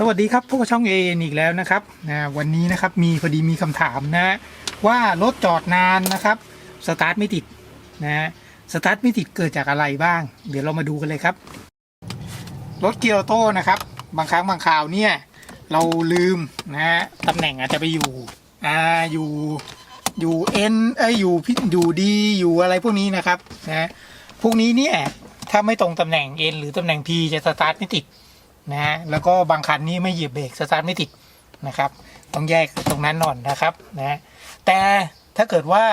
สวัสดีครับพวกบช่องเออีกแล้วนะครับนะวันนี้นะครับมีพอดีมีคำถามนะว่ารถจอดนานนะครับสตาร์ทไม่ติดนะสตาร์ทไม่ติดเกิดจากอะไรบ้าง เดี๋ยวเรามาดูกันเลยครับ รถเกียร์ออโต้นะครับบางครั้งบางคราวเนี่ยเราลืมนะฮะตำแหน่งอาจจะไปอยู่อ่าอยู่อยู่เอ็นเอ้ยอยู่พิอยู่ดีอยู่อะไรพวกนี้นะครับนะพวกนี้เนี่ยถ้าไม่ตรงตำแหน่งเอ็นหรือตำแหน่ง P จะสตาร์ทไม่ติด นะฮะแล้วก็บางคันนี่ไม่เหยียบเบรกสตาร์ทไม่ติดนะครับ ต้องแยกตรงนั้นหน่อยนะครับนะแต่ถ้าเกิดว่า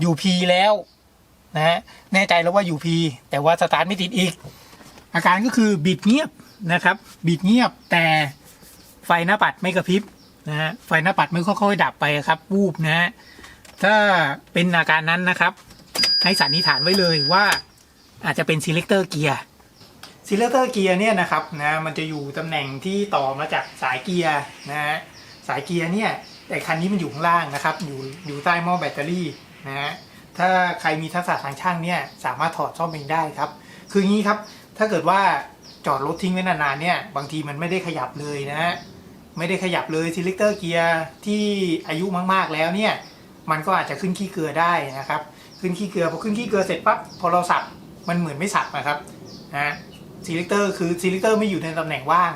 อยู่ P แล้วนะฮะแน่ใจแล้วว่าอยู่ P แต่ว่าสตาร์ทไม่ติดอีก อาการก็คือบิดเงียบนะครับ บิดเงียบแต่ไฟหน้าปัดไม่กระพริบนะฮะไฟหน้าปัดไม่ค่อยๆดับไปครับวูบนะฮะถ้าเป็นอาการนั้นนะครับ ให้สันนิษฐานไว้เลยว่าอาจจะเป็น selector gear ซีเลเตอร์เกียร์เนี่ยนะครับนะมันจะอยู่ตำแหน่งที่ต่อมาจากสายเกียร์นะฮะสายเกียร์เนี่ยแต่คันนี้มันอยู่ข้างล่างนะครับ อยู่อยู่ใต้หม้อแบตเตอรี่นะฮะถ้าใครมีทักษะทางช่างเนี่ยสามารถถอดซ่อมเองได้ครับ คืองี้ครับถ้าเกิดว่าจอดรถทิ้งไว้นานๆเนี่ยบางทีมันไม่ได้ขยับเลยนะฮะไม่ได้ขยับเลยซีเลเตอร์เกียร์ที่อายุมากๆแล้วเนี่ยมันก็อาจจะขึ้นขี้เกลือได้นะครับ ขึ้นขี้เกลือพอขึ้นขี้เกลือเสร็จปั๊บพอเราสับมันเหมือนไม่สับนะครับนะ ซีเล c เตอร์คือซีเล c เตอร์ไม่อยู่ในตำแหน่งว่าง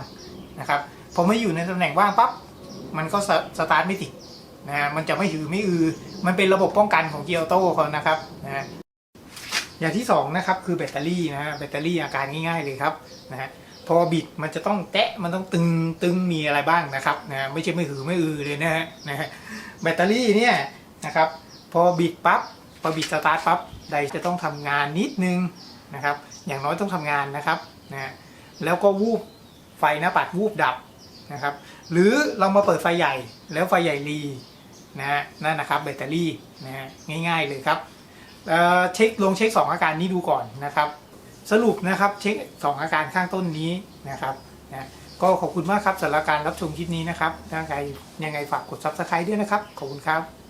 นะครับพอไม่อยู่ในตำแหน่งว่างปั๊บมันก็สสตาร์ทไม่ติดนะฮะมันจะไม่หือไม่อือ มันเป็นระบบป้องกันของเกียร์ออโต้เขานะครับนะฮะอย่างที่สองนะครับคือแบตเตอรี่นะฮะแบตเตอรี่อาการง่ายๆเลยครับนะฮะพอบิดมันจะต้องแตะมันต้องตึงตึงมีอะไรบ้างนะครับนะฮะไม่ใช่ไม่หือไม่อือเลยนะฮะนะฮะแบตเตอรี่เนี่ยนะครับพอบิดปั๊บ พอบิดสตาร์ทปั๊บไดจะต้องทำงานนิดนึงนะครับ อย่างน้อยต้องทำงานนะครับนะฮะแล้วก็วูบไฟหน้าปัดวูบดับนะครับ หรือเรามาเปิดไฟใหญ่แล้วไฟใหญ่รีนะฮะนั่นนะครับแบตเตอรี่นะฮะง่ายๆเลยครับเเช็คลงเช็ค 2 อาการนี้ดูก่อนนะครับ สรุปนะครับเช็ค 2 อาการข้างต้นนี้นะครับนะก็ขอบคุณมากครับสำหรับการรับชมคลิปนี้นะครับถ้าใครยังไงฝากกด subscribe ด้วยนะครับ ขอบคุณครับ